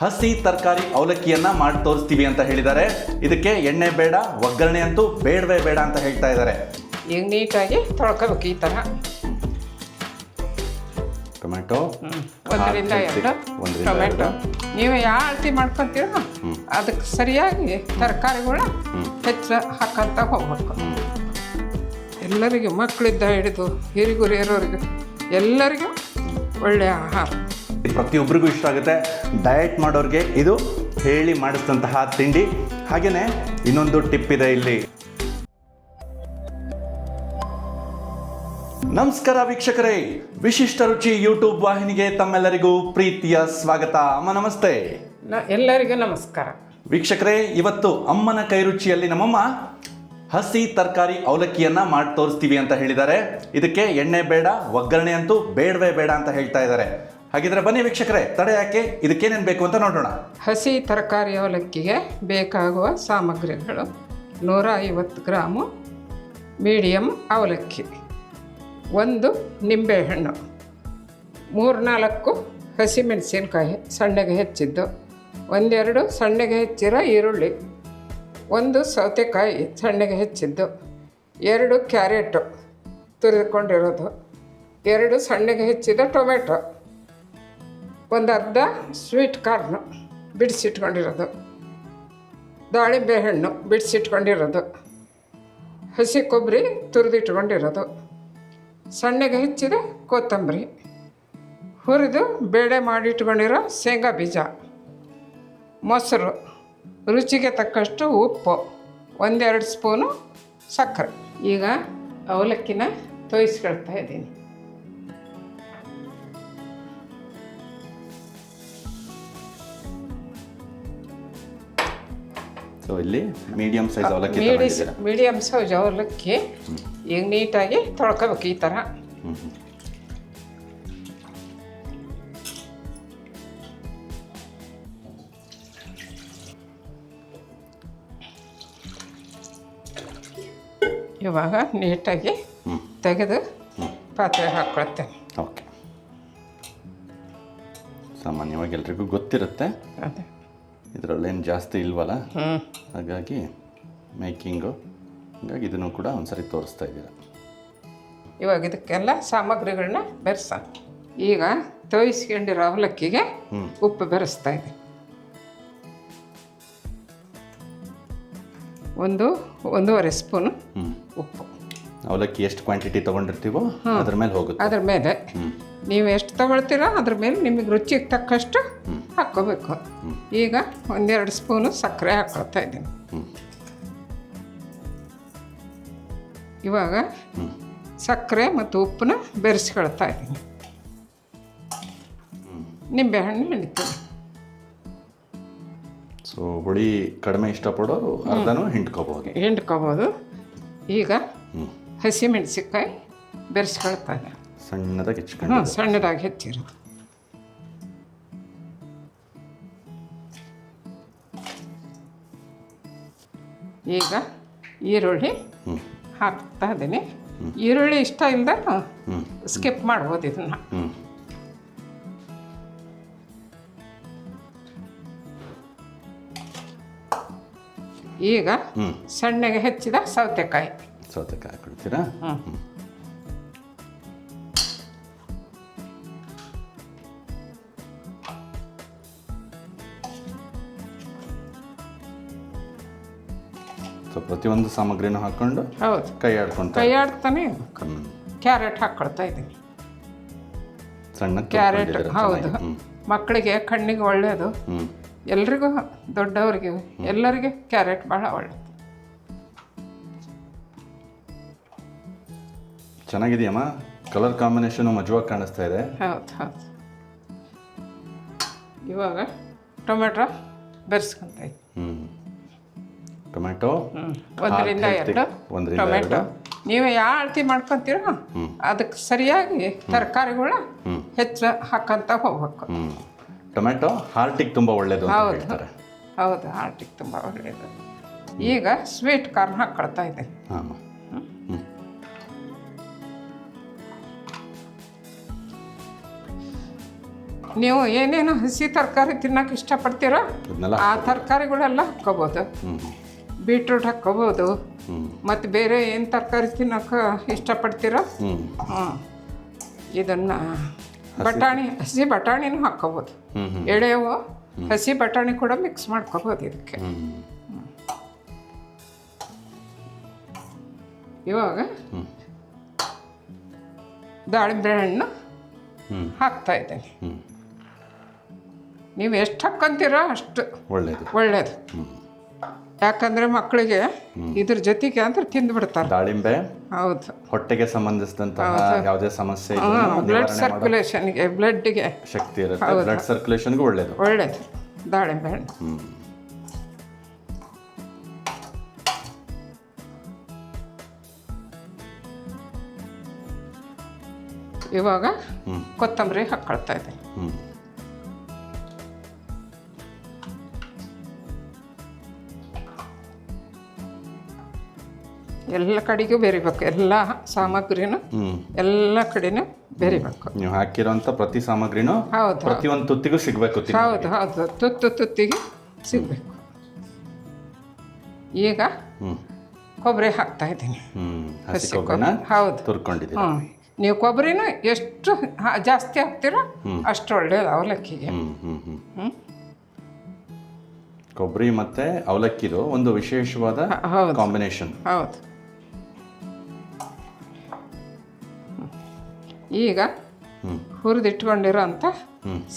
ಹಸಿ ತರಕಾರಿ ಅವಲಕ್ಕಿಯನ್ನ ಮಾಡಿ ತೋರಿಸ್ತೀವಿ ಅಂತ ಹೇಳಿದ್ದಾರೆ. ಇದಕ್ಕೆ ಎಣ್ಣೆ ಬೇಡ ಒಗ್ಗರಣೆ ಅಂತೂ ಬೇಡವೇ ಬೇಡ ಅಂತ ಹೇಳ್ತಾ ಇದ್ದಾರೆ. ಈಗ ನೀಟಾಗಿ ತೊಳ್ಕೋಬೇಕು ಈ ಥರ ಟೊಮೆಟೊ ಒಂದರಿಂದ ಎರಡು ಟೊಮೆಟೊ. ನೀವು ಯಾವ ಅಳತಿ ಮಾಡ್ಕೊತೀರ ಅದಕ್ಕೆ ಸರಿಯಾಗಿ ತರಕಾರಿಗಳ ಹೆಚ್ಚು ಹಾಕಂತ ಹೋಗ್ಬೇಕು. ಎಲ್ಲರಿಗೂ ಮಕ್ಕಳಿದ್ದ ಹಿಡಿದು ಹಿರಿಗುರಿಯರೋರಿಗೂ ಎಲ್ಲರಿಗೂ ಒಳ್ಳೆಯ ಆಹಾರ. ಪ್ರತಿಯೊಬ್ಬರಿಗೂ ಇಷ್ಟ ಆಗುತ್ತೆ. ಡಯಟ್ ಮಾಡೋರಿಗೆ ಇದು ಹೇಳಿ ಮಾಡಿಸಿದಂತಹ ತಿಂಡಿ. ಹಾಗೆಯೇ ಇನ್ನೊಂದು ಟಿಪ್ ಇದೆ ಇಲ್ಲಿ. ನಮಸ್ಕಾರ ವೀಕ್ಷಕರೇ. ವಿಶಿಷ್ಟ ರುಚಿ ಯೂಟ್ಯೂಬ್ ವಾಹಿನಿಗೆ ತಮ್ಮೆಲ್ಲರಿಗೂ ಪ್ರೀತಿಯ ಸ್ವಾಗತ. ಅಮ್ಮ ನಮಸ್ತೆ. ಎಲ್ಲರಿಗೂ ನಮಸ್ಕಾರ. ವೀಕ್ಷಕರೇ ಇವತ್ತು ಅಮ್ಮನ ಕೈರುಚಿಯಲ್ಲಿ ನಮ್ಮಮ್ಮ ಹಸಿ ತರಕಾರಿ ಅವಲಕ್ಕಿಯನ್ನ ಮಾಡಿ ತೋರಿಸ್ತೀವಿ ಅಂತ ಹೇಳಿದ್ದಾರೆ. ಇದಕ್ಕೆ ಎಣ್ಣೆ ಬೇಡ ಒಗ್ಗರಣೆ ಅಂತೂ ಬೇಡವೇ ಬೇಡ ಅಂತ ಹೇಳ್ತಾ ಇದ್ದಾರೆ. ಹಾಗಿದ್ರೆ ಬನ್ನಿ ವೀಕ್ಷಕರೇ, ತಡೆ ಯಾಕೆ ಇದಕ್ಕೇನೇನು ಬೇಕು ಅಂತ ನೋಡೋಣ. ಹಸಿ ತರಕಾರಿ ಅವಲಕ್ಕಿಗೆ ಬೇಕಾಗುವ ಸಾಮಗ್ರಿಗಳು ನೂರ ಐವತ್ತು ಗ್ರಾಮು ಮೀಡಿಯಮ್ ಅವಲಕ್ಕಿ, ಒಂದು ನಿಂಬೆಹಣ್ಣು, ಮೂರ್ನಾಲ್ಕು ಹಸಿಮೆಣಸಿನ್ಕಾಯಿ ಸಣ್ಣಗೆ ಹೆಚ್ಚಿದ್ದು, ಒಂದೆರಡು ಸಣ್ಣಗೆ ಹೆಚ್ಚಿರೋ ಈರುಳ್ಳಿ, ಒಂದು ಸೌತೆಕಾಯಿ ಸಣ್ಣಗೆ ಹೆಚ್ಚಿದ್ದು, ಎರಡು ಕ್ಯಾರೆಟು ತುರಿದುಕೊಂಡಿರೋದು, ಎರಡು ಸಣ್ಣಗೆ ಹೆಚ್ಚಿದ ಟೊಮೆಟೊ. ಒಂದು ಅರ್ಧ ಸ್ವೀಟ್ ಕಾರ್ನು ಬಿಡಿಸಿಟ್ಕೊಂಡಿರೋದು. ದಾಳಿಂಬೆ ಹಣ್ಣು ಬಿಡಿಸಿಟ್ಕೊಂಡಿರೋದು. ಹಸಿ ಕೊಬ್ಬರಿ ತುರಿದಿಟ್ಕೊಂಡಿರೋದು. ಸಣ್ಣಗೆ ಹೆಚ್ಚಿದ ಕೊತ್ತಂಬರಿ. ಹುರಿದು ಬೇಳೆ ಮಾಡಿಟ್ಕೊಂಡಿರೋ ಶೇಂಗಾ ಬೀಜ. ಮೊಸರು. ರುಚಿಗೆ ತಕ್ಕಷ್ಟು ಉಪ್ಪು. ಒಂದೆರಡು ಸ್ಪೂನು ಸಕ್ಕರೆ. ಈಗ ಅವಲಕ್ಕಿನ ತೋಯಿಸ್ಕೊಳ್ತಾ ಇದ್ದೀನಿ. ಸೊ ಇಲ್ಲಿ ಮೀಡಿಯಂ ಸೈಜ್ ಅವಲಕ್ಕಿ ಮೀಡಿಯಂ ತಗೊಂಡಿದ್ದೀರಾ? ಸೈಜ್ ಅವಲಕ್ಕಿ ಈಗ ನೀಟಾಗಿ ತೊಳ್ಕೋಬೇಕು ಈ ಥರ ಹ್ಮ್, ಹ್ಮ್. ಇವಾಗ ನೀಟಾಗಿ ಹ್ಮ್. ತೆಗೆದು ಪಾತ್ರೆ ಹಾಕ್ಕೊಳ್ತೇನೆ ಓಕೆ. ಸಾಮಾನ್ಯವಾಗಿ ಎಲ್ರಿಗೂ ಗೊತ್ತಿರುತ್ತೆ. ಅದೇ. ಇದರಲ್ಲೇನು ಜಾಸ್ತಿ ಇಲ್ವಲ್ಲ? ಹಾಗಾಗಿ ಮೇಕಿಂಗು ಹಾಗಾಗಿ ಇದನ್ನು ಕೂಡ ಒಂದ್ಸರಿ ತೋರಿಸ್ತಾ ಇದ್ದೀರಾ. ಇವಾಗ ಇದಕ್ಕೆಲ್ಲ ಸಾಮಗ್ರಿಗಳನ್ನ ಬೆರೆಸೋಣ ಈಗ ತೋಯಿಸ್ಕೊಂಡಿರೋ ಅವಲಕ್ಕಿಗೆ ಉಪ್ಪು ಬೆರೆಸ್ತಾ ಇದೆ ಒಂದು ಒಂದೂವರೆ ಸ್ಪೂನು ಉಪ್ಪು. ಅವಲಕ್ಕಿ ಎಷ್ಟು ಕ್ವಾಂಟಿಟಿ ತೊಗೊಂಡಿರ್ತೀವೋ ಅದ್ರ ಮೇಲೆ ಹೋಗುತ್ತೆ. ಅದ್ರ ಮೇಲೆ. ನೀವು ಎಷ್ಟು ತೊಗೊಳ್ತೀರೋ ಅದ್ರ ಮೇಲೆ ನಿಮಗೆ ರುಚಿಗೆ ತಕ್ಕಷ್ಟು ಹಾಕ್ಕೋಬೇಕು. ಈಗ ಒಂದೆರಡು ಸ್ಪೂನು ಸಕ್ಕರೆ ಹಾಕ್ಕೊಳ್ತಾ ಇದ್ದೀನಿ. ಇವಾಗ ಸಕ್ಕರೆ ಮತ್ತು ಉಪ್ಪನ್ನ ಬೆರೆಸ್ಕೊಳ್ತಾ ಇದ್ದೀನಿ. ನಿಂಬೆಹಣ್ಣು ಹಿಂಡ್ತೀನಿ ಸೊ ಹುಳಿ ಕಡಿಮೆ ಇಷ್ಟಪಡೋರು ಅರ್ಧನೂ ಹಿಂಡ್ಕೋಬೋದು. ಹಿಂಡ್ಕೋಬೋದು. ಈಗ ಹಸಿ ಹಸಿಮೆಣಸಿನ್ಕಾಯಿ ಬೆರೆಸ್ಕೊಳ್ತಾ ಇದ್ದೀನಿ. ಸಣ್ಣದಾಗಿ ಹೆಚ್ಚಿಕೊಂಡು ಸಣ್ಣದಾಗಿ ಹೆಚ್ಚಿರೋದು. ಈಗ ಈರುಳ್ಳಿ ಹಾಕ್ತಾ ಇದ್ದೀನಿ. ಈರುಳ್ಳಿ ಇಷ್ಟ ಇಲ್ಲದ ಹ್ಞೂ ಸ್ಕಿಪ್ ಮಾಡ್ಬೋದು ಇದನ್ನು. ಈಗ ಸಣ್ಣಗೆ ಹೆಚ್ಚಿದ ಸೌತೆಕಾಯಿ. ಸೌತೆಕಾಯಿ ಹಾಕ್ಬಿಡ್ತೀರಾ? ಸೊ ಪ್ರತಿಯೊಂದು ಸಾಮಗ್ರಿನೂ ಹಾಕೊಂಡು ಹೌದು. ಕೈ ಆಡ್ಕೊಂಡು ಕೈ ಆಡ್ತಾನೆ ಕ್ಯಾರೆಟ್ ಹಾಕ್ಕೊಳ್ತಾ ಇದ್ದೀನಿ. ಸಣ್ಣ ಕ್ಯಾರೆಟ್ ಹೌದು. ಮಕ್ಕಳಿಗೆ ಕಣ್ಣಿಗೆ ಒಳ್ಳೆಯದು ಎಲ್ರಿಗೂ ದೊಡ್ಡವರಿಗೆ ಎಲ್ಲರಿಗೆ ಕ್ಯಾರೆಟ್ ಭಾಳ ಒಳ್ಳೆಯದು ಚೆನ್ನಾಗಿದೆಯಮ್ಮ? ಕಲರ್ ಕಾಂಬಿನೇಷನು ಮಜವಾಗಿ ಕಾಣಿಸ್ತಾ ಇದೆ. ಹೌದು ಹೌದು. ಇವಾಗ ಟೊಮೆಟೊ ಬೆರೆಸ್ಕೊಂತ ಹ್ಞೂ ಟೊಮೆಟೊ ಒಂದರಿಂದ ಎರಡು ಒಂದರಿಂದ ಟೊಮೆಟೊ. ನೀವು ಯಾವ ಅಳತಿ ಮಾಡ್ಕೊತೀರೋ ಅದಕ್ಕೆ ಸರಿಯಾಗಿ ತರಕಾರಿಗಳ ಹೆಚ್ಚು ಹಾಕಂತ ಹೋಗ್ಬೇಕು. ಟೊಮೆಟೊ ಹಾರ್ಟಿಗೆ ತುಂಬ ಒಳ್ಳೇದು ಹೌದು. ಹೌದು ಹಾರ್ಟಿಗೆ ತುಂಬ ಒಳ್ಳೇದು. ಈಗ ಸ್ವೀಟ್ ಕಾರ್ನ್ ಹಾಕೊಳ್ತಾ ಇದೆ ನೀವು ಏನೇನು ಹಸಿ ತರಕಾರಿ ತಿನ್ನಕ್ಕೆ ಇಷ್ಟಪಡ್ತೀರೋ ಆ ತರಕಾರಿಗಳೆಲ್ಲ ಹಾಕ್ಕೋಬೋದು. ಬೀಟ್ರೂಟ್ ಹಾಕ್ಕೋಬೋದು. ಮತ್ತು ಬೇರೆ ಏನು ತರಕಾರಿ ತಿನ್ನೋಕೆ ಇಷ್ಟಪಡ್ತೀರೋ? ಹ್ಞೂ ಇದನ್ನು ಬಟಾಣಿ ಹಸಿ ಬಟಾಣಿನೂ ಹಾಕ್ಕೋಬೋದು. ಎಳೆವು ಹಸಿ ಬಟಾಣಿ ಕೂಡ ಮಿಕ್ಸ್ ಮಾಡ್ಕೋಬೋದು ಇದಕ್ಕೆ. ಇವಾಗ ದಾಳಿಂಬೆ ಹಣ್ಣು ಹಾಕ್ತಾ ಇದ್ದೇನೆ. ನೀವು ಎಷ್ಟು ಹಾಕ್ಕೊಂತೀರೋ ಅಷ್ಟು ಒಳ್ಳೆಯದು ಒಳ್ಳೆಯದು ಯಾಕಂದರೆ ಮಕ್ಕಳಿಗೆ ಇದ್ರ ಜೊತೆಗೆ ಅಂದ್ರೆ ತಿಂದ್ಬಿಡ್ತಾರೆ. ದಾಳಿಂಬೆ ಹೌದು. ಹೊಟ್ಟೆಗೆ ಸಂಬಂಧಿಸಿದಂತಹ ಯಾವುದೇ ಸಮಸ್ಯೆ ಇಲ್ಲ ಬ್ಲಡ್ ಸರ್ಕ್ಯುಲೇಷನ್ಗೆ ಬ್ಲಡ್ಗೆ ಶಕ್ತಿ ಇರುತ್ತೆ. ಬ್ಲಡ್ ಸರ್ಕ್ಯುಲೇಷನ್ಗೂ ಒಳ್ಳೆಯದು ಒಳ್ಳೆಯದು ದಾಳಿಂಬೆ ಹಣ್ಣು. ಇವಾಗ ಕೊತ್ತಂಬರಿ ಹಾಕ್ಕೊಳ್ತಾ ಇದ್ದೀನಿ. ಎಲ್ಲ ಕಡೆಗೂ ಬೆರಿಬೇಕು. ಎಲ್ಲ ಸಾಮಗ್ರಿನೂ ಎಲ್ಲ ಕಡೆನೂ ಬೆರಿಬೇಕು. ನೀವು ಹಾಕಿರೋಂಥ ಪ್ರತಿ ಸಾಮಗ್ರಿನೂ ಹೌದು. ಪ್ರತಿಯೊಂದು ತುತ್ತಿಗೂ ಸಿಗಬೇಕು ಹೌದು ಹೌದು. ತುತ್ತು ತುತ್ತಿಗೆ ಸಿಗಬೇಕು. ಈಗ ಕೊಬ್ಬರಿ ಹಾಕ್ತಾ ಇದ್ದೀನಿ. ಹೌದು. ತುರ್ಕೊಂಡಿದ್ದೀನಿ ನೀವು ಕೊಬ್ಬರಿನೂ ಎಷ್ಟು ಜಾಸ್ತಿ ಹಾಕ್ತೀರೋ ಅಷ್ಟು ಒಳ್ಳೇದು ಅವಲಕ್ಕಿಗೆ. ಕೊಬ್ಬರಿ ಮತ್ತೆ ಅವಲಕ್ಕಿದು ಒಂದು ವಿಶೇಷವಾದ ಕಾಂಬಿನೇಷನ್. ಹೌದು. ಈಗ ಹುರಿದಿಟ್ಕೊಂಡಿರೋ ಅಂಥ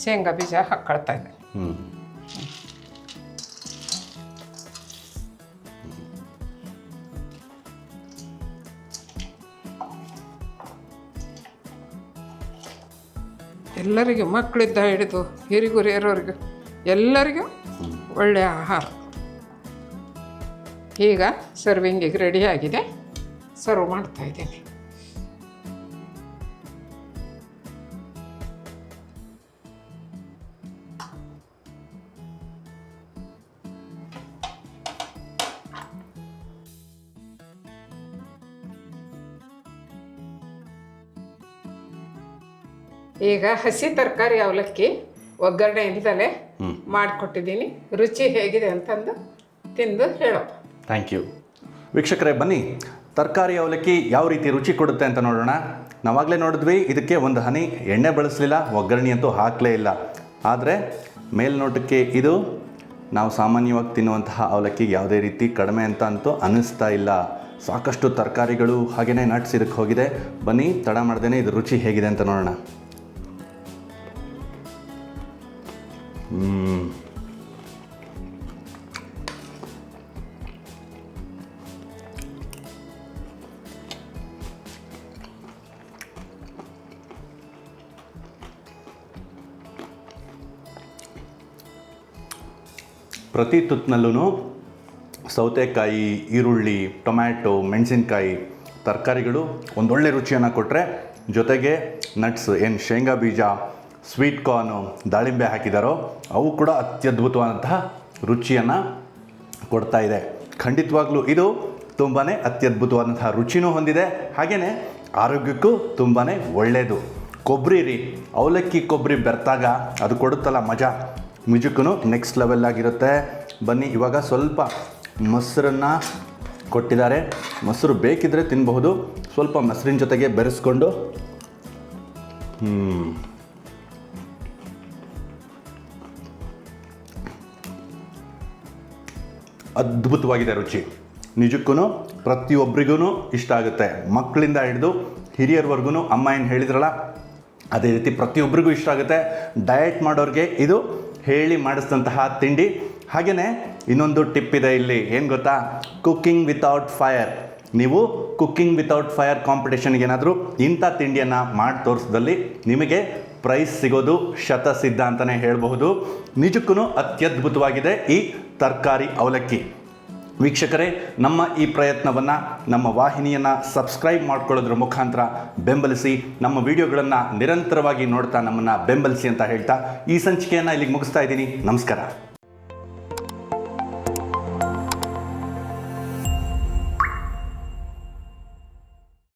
ಶೇಂಗಾ ಬೀಜ ಹಾಕ್ಕೊಳ್ತಾ ಇದ್ದೆ. ಎಲ್ಲರಿಗೂ ಮಕ್ಕಳಿದ್ದ ಹಿಡಿದು ಹಿರಿಗುರಿಯರೋರಿಗೂ ಎಲ್ಲರಿಗೂ ಒಳ್ಳೆಯ ಆಹಾರ. ಈಗ ಸರ್ವಿಂಗಿಗೆ ರೆಡಿಯಾಗಿದೆ ಸರ್ವ್ ಮಾಡ್ತಾ ಇದ್ದೀನಿ. ಈಗ ಹಸಿ ತರಕಾರಿ ಅವಲಕ್ಕಿ ಒಗ್ಗರಣೆ ಇಲ್ದಲೆ ಮಾಡಿಕೊಟ್ಟಿದ್ದೀನಿ. ರುಚಿ ಹೇಗಿದೆ ಅಂತಂದು ತಿಂದು ಹೇಳೋ ಥ್ಯಾಂಕ್ ಯು ವೀಕ್ಷಕರೇ ಬನ್ನಿ. ತರಕಾರಿ ಅವಲಕ್ಕಿ ಯಾವ ರೀತಿ ರುಚಿ ಕೊಡುತ್ತೆ ಅಂತ ನೋಡೋಣ. ನಾವಾಗಲೇ ನೋಡಿದ್ವಿ ಇದಕ್ಕೆ ಒಂದು ಹನಿ ಎಣ್ಣೆ ಬಳಸಲಿಲ್ಲ ಒಗ್ಗರಣೆ ಅಂತೂ ಹಾಕಲೇ ಇಲ್ಲ. ಆದರೆ ಮೇಲ್ನೋಟಕ್ಕೆ ಇದು ನಾವು ಸಾಮಾನ್ಯವಾಗಿ ತಿನ್ನುವಂತಹ ಅವಲಕ್ಕಿ ಯಾವುದೇ ರೀತಿ ಕಡಿಮೆ ಅಂತ ಅಂತೂ ಅನ್ನಿಸ್ತಾ ಇಲ್ಲ. ಸಾಕಷ್ಟು ತರಕಾರಿಗಳು ಹಾಗೆಯೇ ನಟ್ಸ್ ಇದಕ್ಕೆ ಹೋಗಿದೆ. ಬನ್ನಿ ತಡ ಮಾಡ್ದೇನೆ ಇದು ರುಚಿ ಹೇಗಿದೆ ಅಂತ ನೋಡೋಣ. ಪ್ರತಿ ತುತ್ತಿನಲ್ಲೂ ಸೌತೆಕಾಯಿ, ಈರುಳ್ಳಿ, ಟೊಮ್ಯಾಟೊ, ಮೆಣಸಿನ್ಕಾಯಿ, ತರಕಾರಿಗಳು ಒಂದೊಳ್ಳೆ ರುಚಿಯನ್ನು ಕೊಟ್ಟರೆ ಜೊತೆಗೆ ನಟ್ಸ್ ಏನು ಶೇಂಗಾ ಬೀಜ ಸ್ವೀಟ್ ಕಾರ್ನು ದಾಳಿಂಬೆ ಹಾಕಿದಾರೋ, ಅವು ಕೂಡ ಅತ್ಯದ್ಭುತವಾದಂತಹ ರುಚಿಯನ್ನು ಕೊಡ್ತಾ ಇದೆ. ಖಂಡಿತವಾಗ್ಲೂ ಇದು ತುಂಬಾ ಅತ್ಯದ್ಭುತವಾದಂತಹ ರುಚಿನೂ ಹೊಂದಿದೆ. ಹಾಗೆಯೇ ಆರೋಗ್ಯಕ್ಕೂ ತುಂಬಾ ಒಳ್ಳೆಯದು ಕೊಬ್ಬರಿ ರೀ, ಅವಲಕ್ಕಿ ಕೊಬ್ಬರಿ ಬೆರ್ತಾಗ ಅದು ಕೊಡುತ್ತಲ್ಲ ಮಜಾ. ಮಿಜುಕ್ಕೂ ನೆಕ್ಸ್ಟ್ ಲೆವೆಲ್ ಆಗಿರುತ್ತೆ. ಬನ್ನಿ, ಇವಾಗ ಸ್ವಲ್ಪ ಮೊಸರನ್ನು ಕೊಟ್ಟಿದ್ದಾರೆ. ಮೊಸರು ಬೇಕಿದ್ರೆ ತಿನ್ನಬಹುದು ಸ್ವಲ್ಪ ಮೊಸರಿನ ಜೊತೆಗೆ ಬೆರೆಸ್ಕೊಂಡು. ಹ್ಞೂ ಅದ್ಭುತವಾಗಿದೆ ರುಚಿ. ನಿಜಕ್ಕೂ ಪ್ರತಿಯೊಬ್ಬರಿಗೂ ಇಷ್ಟ ಆಗುತ್ತೆ. ಮಕ್ಕಳಿಂದ ಹಿಡಿದು ಹಿರಿಯರ್ವರೆಗೂ ಅಮ್ಮ ಏನು ಹೇಳಿದ್ರಲ್ಲ, ಅದೇ ರೀತಿ ಪ್ರತಿಯೊಬ್ಬರಿಗೂ ಇಷ್ಟ ಆಗುತ್ತೆ. ಡಯಟ್ ಮಾಡೋರಿಗೆ ಇದು ಹೇಳಿ ಮಾಡಿಸಿದಂತಹ ತಿಂಡಿ. ಹಾಗೆಯೇ ಇನ್ನೊಂದು ಟಿಪ್ ಇದೆ ಇಲ್ಲಿ. ಏನು ಗೊತ್ತಾ? ಕುಕ್ಕಿಂಗ್ ವಿತೌಟ್ ಫೈರ್ ನೀವು ಕುಕ್ಕಿಂಗ್ ವಿತೌಟ್ ಫೈರ್ ಕಾಂಪಿಟೇಷನ್ಗೆ ಏನಾದರೂ ಇಂಥ ತಿಂಡಿಯನ್ನು ಮಾಡಿ ತೋರಿಸಿದಲ್ಲಿ ನಿಮಗೆ ಪ್ರೈಸ್ ಸಿಗೋದು ಶತಸಿದ್ಧ ಅಂತಲೇ ಹೇಳಬಹುದು. ನಿಜಕ್ಕೂ ಅತ್ಯದ್ಭುತವಾಗಿದೆ ಈ ತರಕಾರಿ ಅವಲಕ್ಕಿ. ವೀಕ್ಷಕರೇ, ನಮ್ಮ ಈ ಪ್ರಯತ್ನವನ್ನು, ನಮ್ಮ ವಾಹಿನಿಯನ್ನು ಸಬ್ಸ್ಕ್ರೈಬ್ ಮಾಡ್ಕೊಳ್ಳೋದ್ರ ಮುಖಾಂತರ ಬೆಂಬಲಿಸಿ, ನಮ್ಮ ವಿಡಿಯೋಗಳನ್ನು ನಿರಂತರವಾಗಿ ನೋಡ್ತಾ ನಮ್ಮನ್ನು ಬೆಂಬಲಿಸಿ ಅಂತ ಹೇಳ್ತಾ ಈ ಸಂಚಿಕೆಯನ್ನು ಇಲ್ಲಿಗೆ ಮುಗಿಸ್ತಾ ಇದ್ದೀನಿ. ನಮಸ್ಕಾರ.